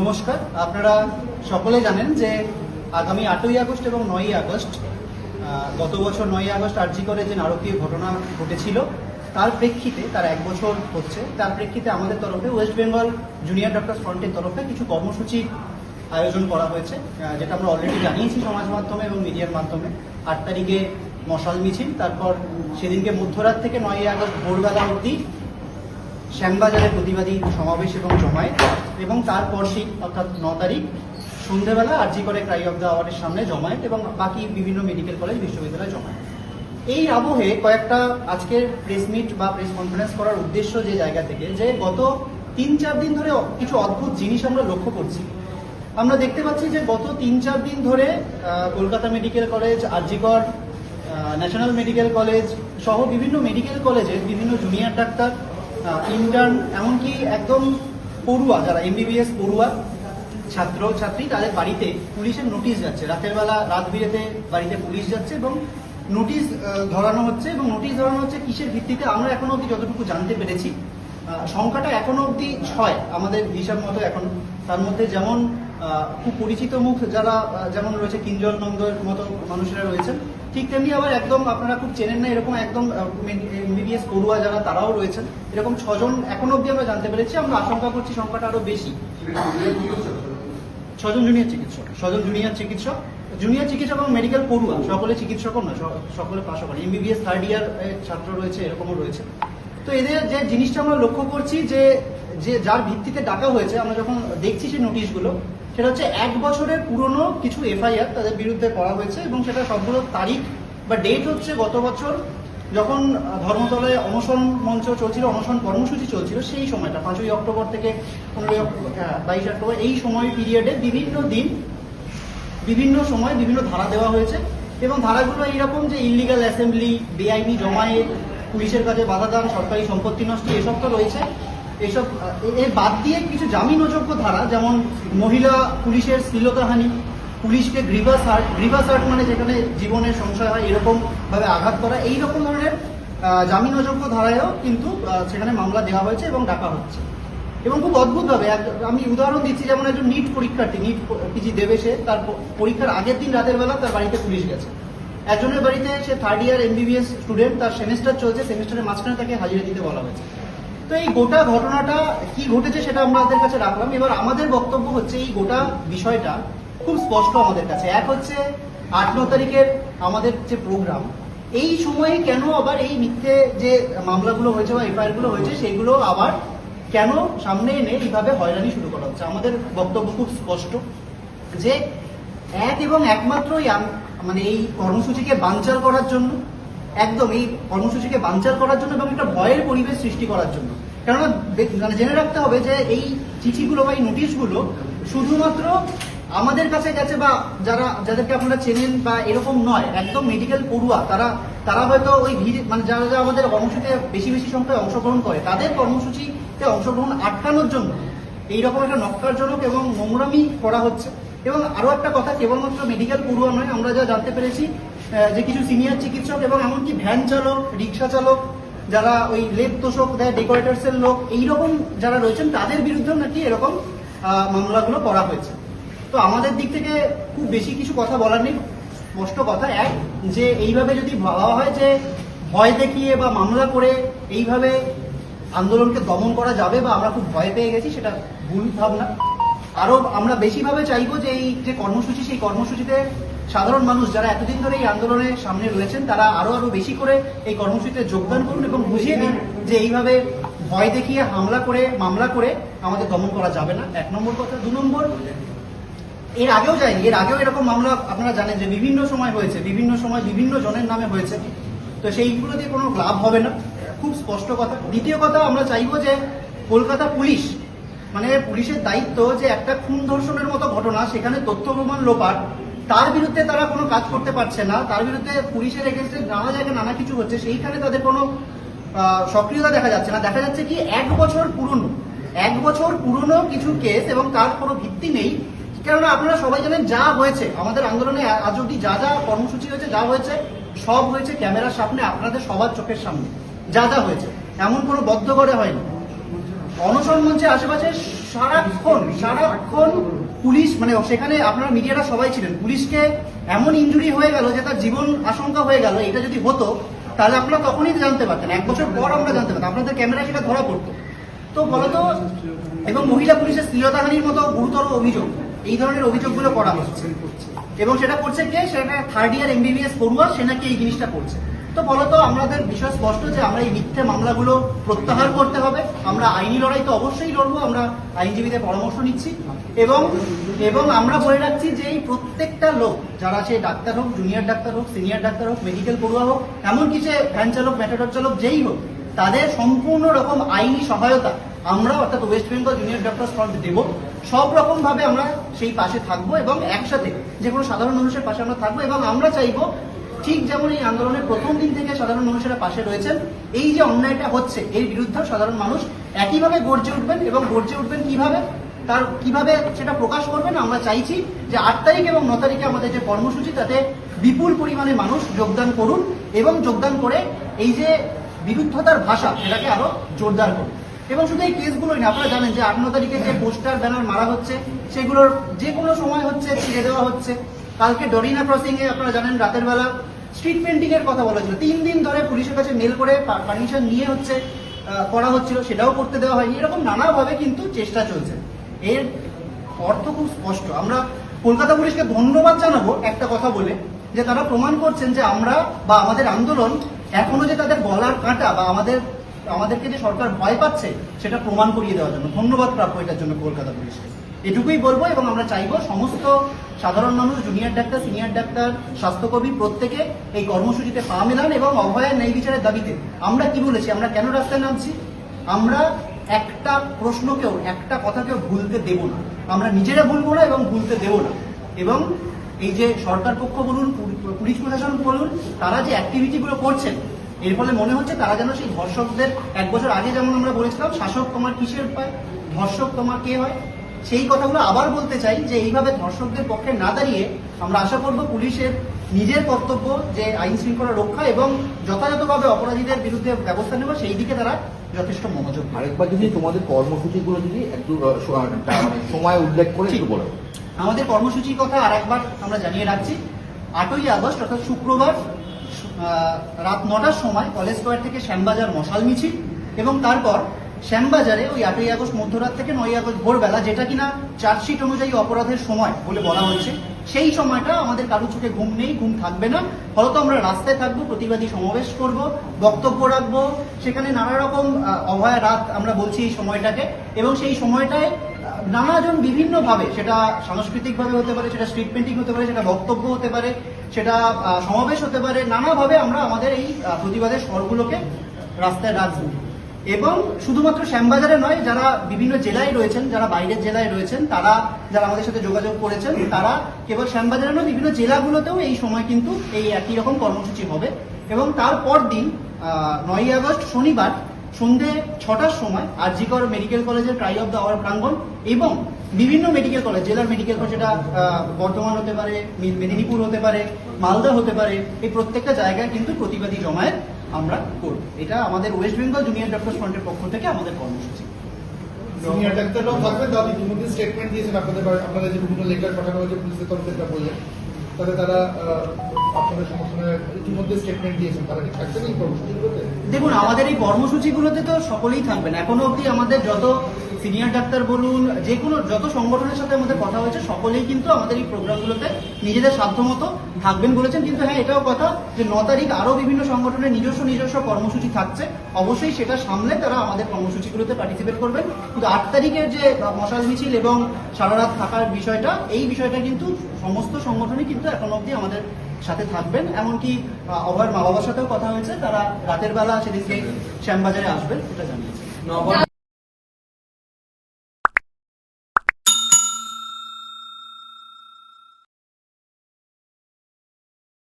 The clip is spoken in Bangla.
নমস্কার। আপনারা সকলে জানেন যে আগামী আটই আগস্ট এবং নয়ই আগস্ট গত বছর নয়ই আগস্ট আর্জি করে যে নারকীয় ঘটনা ঘটেছিল, তার প্রেক্ষিতে, তার এক বছর হচ্ছে, তার প্রেক্ষিতে আমাদের তরফে ওয়েস্ট বেঙ্গল জুনিয়র ডক্টর ফ্রন্টের তরফে কিছু কর্মসূচি আয়োজন করা হয়েছে যেটা আমরা অলরেডি জানিয়েছি সমাজ মাধ্যমে এবং মিডিয়ার মাধ্যমে। আট তারিখে মশাল মিছিল, তারপর সেদিনকে মধ্যরাত থেকে নয়ই আগস্ট ভোরবেলা অবধি শ্যামবাজারে প্রতিবাদী সমাবেশ এবং জমায়েত, এবং তারপর দিন অর্থাৎ ন তারিখ, সন্ধেবেলা আরজি করে ক্রাই অফ দ্য আওয়ারের সামনে জমায়েত এবং বাকি বিভিন্ন মেডিকেল কলেজ বিশ্ববিদ্যালয়ে জমায়েত। এই আবহে কয়েকটা আজকের প্রেস মিট বা প্রেস কনফারেন্স করার উদ্দেশ্য যে জায়গা থেকে যে গত তিন চার দিন ধরে কিছু অদ্ভুত জিনিস আমরা লক্ষ্য করছি। আমরা দেখতে পাচ্ছি যে গত তিন চার দিন ধরে Kolkata medical college RG Kar national medical college সহ বিভিন্ন মেডিকেল কলেজের বিভিন্ন জুনিয়র ডাক্তার ইন্টার্ন এমনকি একদম পড়ুয়া, যারা এমবিবিএস পড়ুয়া, ছাত্র, ছাত্রী, তাদের বাড়িতে পুলিশের নোটিশ যাচ্ছে। রাতের বেলা, রাত বিরেতে বাড়িতে পুলিশ যাচ্ছে এবং নোটিশ ধরানো হচ্ছে এবং নোটিশ ধরানো হচ্ছে কিসের ভিত্তিতে আমরা এখনও অবধি যতটুকু জানতে পেরেছি। সংখ্যাটা এখনও অবধি ছয় আমাদের হিসাব মতো এখন। তার মধ্যে যেমন খুব পরিচিত মুখ যারা যেমন রয়েছে কিঞ্জল নন্দর মতো মানুষেরা রয়েছেন ঠিক তেমনি আবার একদম আপনারা খুব চেনেন না, এরকম একদম এমবিবিএস পড়ুয়া যারা তারাও রয়েছেন। এরকম ছজন এখনও অবধি আমরা জানতে পেরেছি, আমরা আশঙ্কা করছি সংখ্যাটা আরও বেশি। ছজন জুনিয়র চিকিৎসক, ছজন জুনিয়র চিকিৎসক জুনিয়র চিকিৎসক এবং মেডিকেল পড়ুয়া, সকলে চিকিৎসকও না সকলে পাশাপাশি এমবিবিএস থার্ড ইয়ার ছাত্র রয়েছে, এরকমও রয়েছে। তো এদের যে জিনিসটা আমরা লক্ষ্য করছি যে যে যার ভিত্তিতে ডাকা হয়েছে, আমরা যখন দেখছি সেই নোটিশগুলো সেটা হচ্ছে এক বছরের পুরনো কিছু এফআইআর তাদের বিরুদ্ধে করা হয়েছে এবং সেটা সবগুলো তারিখ বা ডেট হচ্ছে গত বছর। যখন ধর্মতলায় অনশন মঞ্চ চলছিল, অনশন কর্মসূচি চলছিল, সেই সময়টা, পাঁচই অক্টোবর থেকে পনেরোই অক্টোবর বাইশ অক্টোবর, এই সময় পিরিয়ডে বিভিন্ন দিন, বিভিন্ন সময় বিভিন্ন ধারা দেওয়া হয়েছে এবং ধারাগুলো এইরকম যে ইলিগাল অ্যাসেম্বলি বেআইনি জমায়েত, পুলিশের কাজে বাধা দান, সরকারি সম্পত্তি নষ্ট, এসব তো রয়েছে। এসব এর বাদ দিয়ে কিছু জামিন অযোগ্য ধারা, যেমন মহিলা পুলিশের শ্লীলতাহানি, পুলিশকে গ্রিভাস হার্ট গ্রিভাস হার্ট মানে যেখানে জীবনের সংশয় হয় এরকম ভাবে আঘাত করা এই রকম ধরনের জামিন অযোগ্য ধারায়ও কিন্তু সেখানে মামলা দেওয়া হয়েছে এবং ডাকা হচ্ছে। এবং খুব অদ্ভুতভাবে, এক- আমি উদাহরণ দিচ্ছি, যেমন একজন নিট পরীক্ষার্থী, নিট পিজি দেবে সে, তার পরীক্ষার আগের দিন রাতের বেলা তার বাড়িতে পুলিশ গেছে। একজনের বাড়িতে সে থার্ড ইয়ার এমবিবিএস স্টুডেন্ট তার সেমিস্টার চলছে সেমিস্টারের মাঝখানে তাকে হাজিরা দিতে বলা হয়েছে। তো এই গোটা ঘটনাটা কি ঘটেছে সেটা আমরা আমাদের কাছে রাখলাম। এবার আমাদের বক্তব্য হচ্ছে এই গোটা বিষয়টা খুব স্পষ্ট আমাদের কাছে। এক হচ্ছে আট, ন তারিখের আমাদের যে প্রোগ্রাম, এই সময়ে কেন আবার এই মিথ্যে যে মামলাগুলো হয়েছে বা এফআইআরগুলো হয়েছে, সেগুলো আবার কেন সামনে এনে এইভাবে হয়রানি শুরু করা হচ্ছে? আমাদের বক্তব্য খুব স্পষ্ট যে এক এবং একমাত্র মানে এই কর্মসূচিকে বানচাল করার জন্য একদম এই কর্মসূচিকে বানচাল করার জন্য এবং একটা ভয়ের পরিবেশ সৃষ্টি করার জন্য। কেননা মানে জেনে রাখতে হবে যে এই চিঠিগুলো বা এই নোটিশগুলো শুধুমাত্র আমাদের কাছে গেছে বা যারা, যাদেরকে আপনারা চেনেন বা এরকম নয়, একদম মেডিকেল পড়ুয়া, তারা তারা হয়তো ওই ভিড় মানে যারা যারা আমাদের কর্মসূচিতে বেশি বেশি সংখ্যায় অংশগ্রহণ করে, তাদের কর্মসূচিতে অংশগ্রহণ আটকানোর জন্য এইরকম একটা নক্কারজনক এবং নোংরামি করা হচ্ছে। এবং আরও একটা কথা, কেবলমাত্র মেডিকেল পড়ুয়া নয়, আমরা যা জানতে পেরেছি যে কিছু সিনিয়র চিকিৎসক এবং এমনকি ভ্যান চালক রিক্সা চালক, যারা ওই লেপ তোষক দেয় ডেকোরেটার্স এর লোক, এইরকম যারা রয়েছেন, তাদের বিরুদ্ধেও নাকি এরকম মামলাগুলো করা হয়েছে। তো আমাদের দিক থেকে খুব বেশি কিছু কথা বলার নেই। স্পষ্ট কথা এক, যে এইভাবে যদি ভাবা হয় যে ভয় দেখিয়ে বা মামলা করে এইভাবে আন্দোলনকে দমন করা যাবে বা আমরা খুব ভয় পেয়ে গেছি, সেটা ভুল ভাবনা। আরও আমরা বেশিভাবে চাইব যে এই যে কর্মসূচি, সেই কর্মসূচিতে সাধারণ মানুষ যারা এতদিন ধরে এই আন্দোলনের সামনে রয়েছেন, তারা আরও আরও বেশি করে এই কর্মসূচিতে যোগদান করুন এবং বুঝিয়ে দিন যে এইভাবে ভয় দেখিয়ে হামলা করে, মামলা করে আমাদের দমন করা যাবে না। এক নম্বর কথা। দু নম্বর, এর আগেও যায়নি। এর আগেও এরকম মামলা আপনারা জানেন যে বিভিন্ন সময় হয়েছে, বিভিন্ন সময় বিভিন্ন জনের নামে হয়েছে। তো সেইগুলো দিয়ে কোনো লাভ হবে না। খুব স্পষ্ট কথা। দ্বিতীয় কথা, আমরা চাইব যে কলকাতা পুলিশ মানে পুলিশের দায়িত্ব যে একটা খুন ধর্ষণের মতো ঘটনা, সেখানে তথ্য প্রমাণ লোপাট। তার বিরুদ্ধে তারা কোনো কাজ করতে পারছে না, তার বিরুদ্ধে পুলিশের এগেনস্টে নানা জায়গায় নানা কিছু হচ্ছে, সেইখানে তাদের কোনো সক্রিয়তা দেখা যাচ্ছে না। দেখা যাচ্ছে কি, এক বছর পুরনো, এক বছর পুরনো কিছু কেস এবং তার কোনো ভিত্তি নেই। কেননা আপনারা সবাই জানেন যা হয়েছে, আমাদের আন্দোলনে আজ অব্দি যা যা কর্মসূচি হয়েছে, যা হয়েছে, সব হয়েছে ক্যামেরার সামনে, আপনাদের সবার চোখের সামনে। যা যা হয়েছে, এমন কোনো বদ্ধ করে হয়নি। অনশন মঞ্চে আশেপাশে সারাক্ষণ সারাক্ষণ পুলিশ মানে সেখানে আপনারা মিডিয়াটা সবাই ছিলেন, পুলিশকে এমন ইনজুরি হয়ে গেল যে তার জীবন আশঙ্কা হয়ে গেল, এটা যদি হতো, তাহলে আপনারা তখনই জানতে পারতেন, এক বছর পর আমরা জানতে পারতাম, আপনাদের ক্যামেরা সেটা ধরা পড়তো। তো বলতো, এবং মহিলা পুলিশের শ্লীলতাহানির মতো গুরুতর অভিযোগ, এই ধরনের অভিযোগগুলো করা হচ্ছে। এবং সেটা করছে কে? সেটা থার্ড ইয়ার এমবিবিএস পড়ুয়া, সে নাকি এই জিনিসটা করছে। তো বলতো, আমাদের বিষয় স্পষ্ট যে আমরা এই মিথ্যে মামলাগুলো প্রত্যাহার করতে হবে। আমরা আইনি লড়াই তো অবশ্যই লড়বো, আমরা আইনজীবীদের পরামর্শ নিচ্ছি। এবং এবং আমরা বলে রাখছি যে এই প্রত্যেকটা লোক, যারা সে ডাক্তার হোক জুনিয়র ডাক্তার হোক সিনিয়র ডাক্তার হোক মেডিকেল পড়ুয়া হোক, এমনকি সে ভ্যান চালক ম্যাটাডর চালক, যেই হোক, তাদের সম্পূর্ণ রকম আইনি সহায়তা আমরা অর্থাৎ West Bengal junior doctor front দেব। সব রকম ভাবে আমরা সেই পাশে থাকব এবং একসাথে যে কোনো সাধারণ মানুষের পাশে আমরা থাকব এবং আমরা চাইব ঠিক যেমন এই আন্দোলনের প্রথম দিন থেকে সাধারণ মানুষেরা পাশে রয়েছেন, এই যে অন্যায়টা হচ্ছে, এর বিরুদ্ধে সাধারণ মানুষ একইভাবে গর্জে উঠবেন এবং গর্জে উঠবেন কীভাবে? তার কীভাবে সেটা প্রকাশ করবেন? আমরা চাইছি যে আট তারিখ এবং ন তারিখে আমাদের যে কর্মসূচি, তাতে বিপুল পরিমাণে মানুষ যোগদান করুন এবং যোগদান করে এই যে বিরুদ্ধতার ভাষা সেটাকে আরও জোরদার করুন। এবং শুধু এই কেসগুলোই না, আপনারা জানেন যে আট, ন তারিখে যে পোস্টার, ব্যানার মারা হচ্ছে, সেগুলোর যে কোনো সময় হচ্ছে, ছিঁড়ে দেওয়া হচ্ছে। কালকে ডরিনা ক্রসিং এ আপনারা জানেন, রাতের বেলা স্ট্রিট পেন্টিং এর কথা বলা ছিল। তিন দিন ধরে পুলিশের কাছে মেল করে পারমিশন নিয়ে হচ্ছে করা হচ্ছিল, সেটাও করতে দেওয়া হয়নি। এরকম নানাভাবে কিন্তু চেষ্টা চলছে। এর অর্থ খুব স্পষ্ট। আমরা কলকাতা পুলিশকে ধন্যবাদ জানাব একটা কথা বলে, যে তারা প্রমাণ করছেন যে আমরা বা আমাদের আন্দোলন এখনও যে তাদের বলার কাঁটা বা আমাদের, আমাদেরকে যে সরকার ভয় পাচ্ছে, সেটা প্রমাণ করিয়ে দেওয়ার জন্য। ধন্যবাদ প্রাপ্য এটার জন্য কলকাতা পুলিশকে। এটুকুই বলব এবং আমরা চাইব সমস্ত সাধারণ মানুষ জুনিয়র ডাক্তার সিনিয়র ডাক্তার স্বাস্থ্যকর্মী প্রত্যেকে এই কর্মসূচিতে পা মেলান এবং অভয়ের ন্যায় বিচারের দাবিতে। আমরা কি বলেছি? আমরা কেন রাস্তায় নামছি? আমরা একটা প্রশ্নকেও, একটা কথাকেও ভুলতে দেব না। আমরা নিজেরা ভুলবো না এবং ভুলতে দেব না। এবং এই যে সরকার পক্ষ বলুন পুলি- পুলিশ প্রশাসন বলুন, তারা যে অ্যাক্টিভিটিগুলো করছেন, এর ফলে মনে হচ্ছে তারা যেন সেই ধর্ষকদের, এক বছর আগে যেমন আমরা বলেছিলাম, শাসক তোমার কিসের পায়? ধর্ষক তোমার কে হয়? সেই কথাগুলো আবার বলতে চাই যে এইভাবে ধর্ষকদের পক্ষে না দাঁড়িয়ে আমরা আশা করব পুলিশের নিজের কর্তব্য যে আইন শৃঙ্খলা রক্ষা এবং যথাযথভাবে অপরাধীদের বিরুদ্ধে ব্যবস্থা নেওয়া সেই দিকে তারা যথেষ্ট মনোযোগ আরেকবার যদি তোমাদের কর্মসূচিগুলো যদি একটু মানে সময় উল্লেখ করে একটু বলো। আমাদের কর্মসূচির কথা আর একবার আমরা জানিয়ে রাখছি। আটই আগস্ট অর্থাৎ শুক্রবার রাত নটার সময় কলেজ স্কোয়ার থেকে শ্যামবাজার মশাল মিছিল এবং তারপর শ্যামবাজারে ওই আটই আগস্ট মধ্যরাত থেকে নয় আগস্ট ভোরবেলা যেটা কিনা চার্জশিট অনুযায়ী অপরাধের সময় বলে বলা হয়েছে, সেই সময়টা আমাদের কারও চোখে ঘুম নেই, ঘুম থাকবে না। ফলত আমরা রাস্তায় থাকব, প্রতিবাদী সমাবেশ করব, বক্তব্য রাখব। সেখানে নানা রকম অভয়া রাত আমরা বলছি এই সময়টাকে। এবং সেই সময়টায় নানাজন বিভিন্নভাবে, সেটা সাংস্কৃতিকভাবে হতে পারে, সেটা স্ট্রিট পেন্টিং হতে পারে, সেটা বক্তব্য হতে পারে, সেটা সমাবেশ হতে পারে, নানাভাবে আমরা আমাদের এই প্রতিবাদের স্বরগুলোকে রাস্তায় রাখব। এবং শুধুমাত্র শ্যামবাজারে নয় যারা বিভিন্ন জেলায় রয়েছেন যারা বাইরের জেলায় রয়েছেন তারা যারা আমাদের সাথে যোগাযোগ করেছেন তারা কেবল শ্যামবাজারে নয় বিভিন্ন জেলাগুলোতেও এই সময় কিন্তু এই একই রকম কর্মসূচি হবে। এবং তারপর দিন নয়ই আগস্ট শনিবার সন্ধে ছটার সময় আরজিকর মেডিকেল কলেজের ট্রাই অফ দ্য আওয়ার প্রাঙ্গণ এবং বিভিন্ন মেডিকেল কলেজ জেলার মেডিকেল কলেজ আহ, বর্ধমান হতে পারে মেদিনীপুর হতে পারে মালদা হতে পারে এই প্রত্যেকটা জায়গায় কিন্তু প্রতিবাদী জমায়েত আমরা করব। এটা আমাদের ওয়েস্ট বেঙ্গল জুনিয়র ডক্টর ফ্রন্টের পক্ষ থেকে আমাদের কর্মসূচি। জুনিয়র ডাক্তাররাও থাকবেন তারা ইতিমধ্যে স্টেটমেন্ট দিয়েছেন আপনাদের আপনাদের যে বিভিন্ন লেটার পাঠানো হয়েছে পুলিশের তরফ থেকে বললেন তাহলে তারা আপনাদের সমর্থনে ইতিমধ্যে স্টেটমেন্ট দিয়েছেন তারা কি থাকছেন এই কর্মসূচিগুলোতে? দেখুন আমাদের এই কর্মসূচিগুলোতে তো সকলেই থাকবেন। এখনও অবধি আমাদের যত সিনিয়র ডাক্তার বলুন, যে কোনো যত সংগঠনের সাথে আমাদের কথা হয়েছে, সকলেই কিন্তু আমাদের এই প্রোগ্রামগুলোতে নিজেদের সাধ্যমতো থাকবেন বলেছেন। কিন্তু হ্যাঁ এটাও কথা যে ন তারিখ আরও বিভিন্ন সংগঠনের নিজস্ব নিজস্ব কর্মসূচি থাকছে। অবশ্যই সেটা সামলে তারা আমাদের কর্মসূচিগুলোতে পার্টিসিপেট করবেন। কিন্তু আট তারিখের যে মশাল মিছিল এবং সারা রাত থাকার বিষয়টা, এই বিষয়টা কিন্তু সমস্ত সংগঠনই কিন্তু এখন অবধি আমাদের সাথে থাকবেন। এমনকি অভয়ের মা বাবার সাথেও কথা হয়েছে, তারা রাতের বেলা সেদিনকে শ্যামবাজারে আসবেন এটা জানিয়েছে।